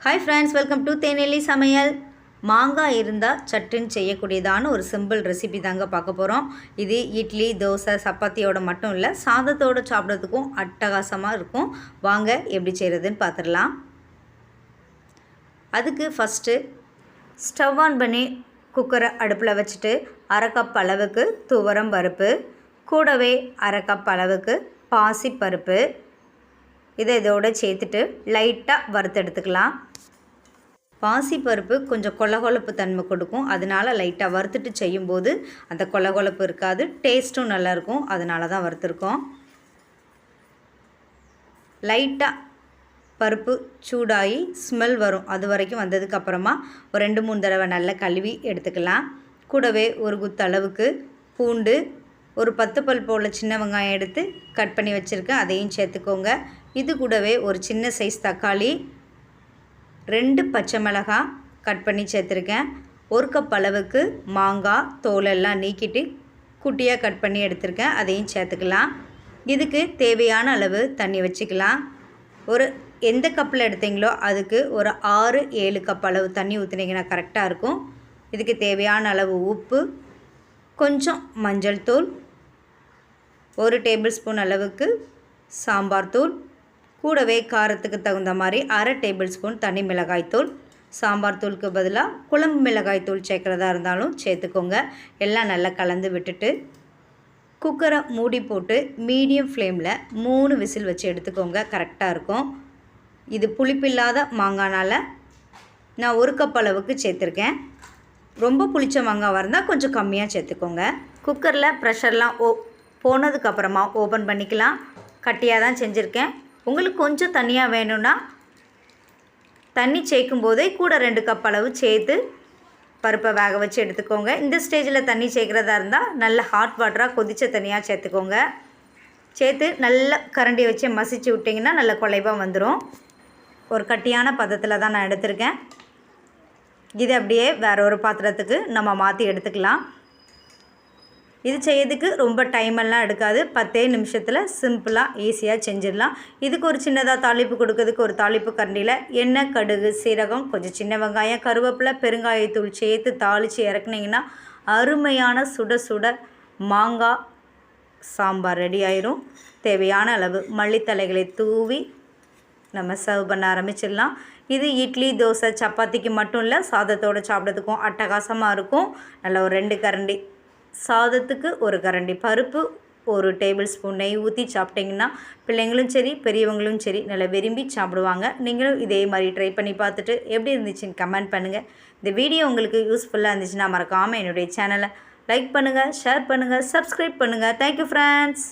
Hi friends welcome to Thenelli சமையல் மாங்காய் இருந்தால் சட்டுன்னு செய்யக்கூடியதான ஒரு சிம்பிள் ரெசிபி தாங்க பார்க்க போகிறோம் இது இட்லி தோசை சப்பாத்தியோட மட்டும் இல்லை சாதத்தோடு சாப்பிட்றதுக்கும் அட்டகாசமாக இருக்கும். வாங்க எப்படி செய்கிறதுன்னு பார்த்துடலாம் அதுக்கு ஃபஸ்ட்டு ஸ்டவ் ஆன் பண்ணி குக்கரை அடுப்பில் வச்சுட்டு அரை கப் அளவுக்கு துவரம் பருப்பு கூடவே அரை கப் அளவுக்கு பாசிப்பருப்பு இதை இதோட சேர்த்துட்டு லைட்டாக வறுத்தெடுத்துக்கலாம் பாசிப்பருப்பு கொஞ்சம் கொலகொலப்பு தன்மை கொடுக்கும். அதனால் லைட்டாக வறுத்துட்டு செய்யும்போது அந்த கொலகொலப்பு இருக்காது. டேஸ்ட்டும் நல்லாயிருக்கும் அதனால தான் வறுத்துருக்கோம். லைட்டாக பருப்பு சூடாகி ஸ்மெல் வரும். அது வரைக்கும் வந்ததுக்கப்புறமா ஒரு ரெண்டு மூணு தடவை நல்லா கழுவி எடுத்துக்கலாம். கூடவே ஒரு குத்தளவுக்கு பூண்டு ஒரு பத்து பல் போல் சின்ன வெங்காயம் எடுத்து கட் பண்ணி வச்சுருக்கேன். அதையும் சேர்த்துக்கோங்க. இது கூடவே ஒரு சின்ன சைஸ் தக்காளி ரெண்டு பச்சை மிளகாய் கட் பண்ணி சேர்த்துருக்கேன். ஒரு கப் அளவுக்கு மாங்காய் தோலெல்லாம் நீக்கிட்டு குட்டியாக கட் பண்ணி எடுத்திருக்கேன். அதையும் சேர்த்துக்கலாம். இதுக்கு தேவையான அளவு தண்ணி வச்சுக்கலாம். ஒரு எந்த கப்பில் எடுத்தீங்களோ அதுக்கு ஒரு ஆறு ஏழு கப் அளவு தண்ணி ஊற்றுனீங்கன்னா கரெக்டாக இருக்கும். இதுக்கு தேவையான அளவு உப்பு கொஞ்சம் மஞ்சள் தூள் ஒரு டேபிள் ஸ்பூன் அளவுக்கு சாம்பார் தூள் கூடவே காரத்துக்கு தகுந்த மாதிரி அரை டேபிள் ஸ்பூன் தனி மிளகாய்த்தூள் சாம்பார் தூளுக்கு பதிலாக குழம்பு மிளகாய் தூள் சேர்க்குறதா இருந்தாலும் சேர்த்துக்கோங்க. எல்லாம் நல்லா கலந்து விட்டுட்டு குக்கரை மூடி போட்டு மீடியம் ஃப்ளேமில் மூணு விசில் வச்சு எடுத்துக்கோங்க. கரெக்டாக இருக்கும். இது புளிப்பில்லாத மாங்கானால் நான் ஒரு கப் அளவுக்கு சேர்த்துருக்கேன். ரொம்ப புளிச்ச மாங்காவாக இருந்தால் கொஞ்சம் கம்மியாக சேர்த்துக்கோங்க. குக்கரில் ப்ரெஷர்லாம் ஓ போனதுக்கப்புறமா ஓப்பன் பண்ணிக்கலாம். கட்டியாக தான் செஞ்சுருக்கேன். உங்களுக்கு கொஞ்சம் தண்ணியாக வேணும்னா தண்ணி சேர்க்கும் போதே கூட ரெண்டு கப் அளவு சேர்த்து பருப்பை வேக வச்சு எடுத்துக்கோங்க. இந்த ஸ்டேஜில் தண்ணி சேர்க்குறதா இருந்தால் நல்ல ஹாட் வாட்டராக கொதித்த தண்ணியாக சேர்த்துக்கோங்க. சேர்த்து நல்ல கரண்டி வச்சு மசிச்சு விட்டிங்கன்னா நல்ல குலைவாக வந்துடும் ஒரு கட்டியான பதத்தில் தான் நான் எடுத்திருக்கேன். இது அப்படியே வேற ஒரு பாத்திரத்துக்கு நம்ம மாற்றி எடுத்துக்கலாம். இது செய்யறதுக்கு ரொம்ப டைமெல்லாம் எடுக்காது. பத்தே நிமிஷத்தில் சிம்பிளாக ஈஸியாக செஞ்சிடலாம். இதுக்கு ஒரு சின்னதாக தாளிப்பு கொடுக்கறதுக்கு ஒரு தாளிப்பு கரண்டியில் எண்ணெய் கடுகு சீரகம் கொஞ்சம் சின்ன வெங்காயம் கருவேப்பிலை பெருங்காயத்தூள் சேர்த்து தாளித்து இறக்குனீங்கன்னா அருமையான சுட சுட மாங்காய் சாம்பார் ரெடி ஆயிரும். தேவையான அளவு மல்லித்தலைகளை தூவி நம்ம சர்வ் பண்ண ஆரம்பிச்சிடலாம். இது இட்லி தோசை சப்பாத்திக்கு மட்டும் இல்லை சாதத்தோடு சாப்பிட்றதுக்கும் அட்டகாசமாக இருக்கும். நல்ல ஒரு ரெண்டு கரண்டி சாதத்துக்கு ஒரு கரண்டி பருப்பு ஒரு டேபிள் ஸ்பூன் நெய் ஊற்றி சாப்பிட்டிங்கன்னா பிள்ளைங்களும் சரி பெரியவங்களும் சரி நல்லா விரும்பி சாப்பிடுவாங்க. நீங்களும் இதே மாதிரி ட்ரை பண்ணி பார்த்துட்டு எப்படி இருந்துச்சுன்னு கமெண்ட் பண்ணுங்கள் இந்த வீடியோ உங்களுக்கு யூஸ்ஃபுல்லாக இருந்துச்சுன்னா மறக்காமல் என்னுடைய சேனலை லைக் பண்ணுங்கள் ஷேர் பண்ணுங்கள் சப்ஸ்கிரைப் பண்ணுங்கள் தேங்க்யூ ஃப்ரெண்ட்ஸ்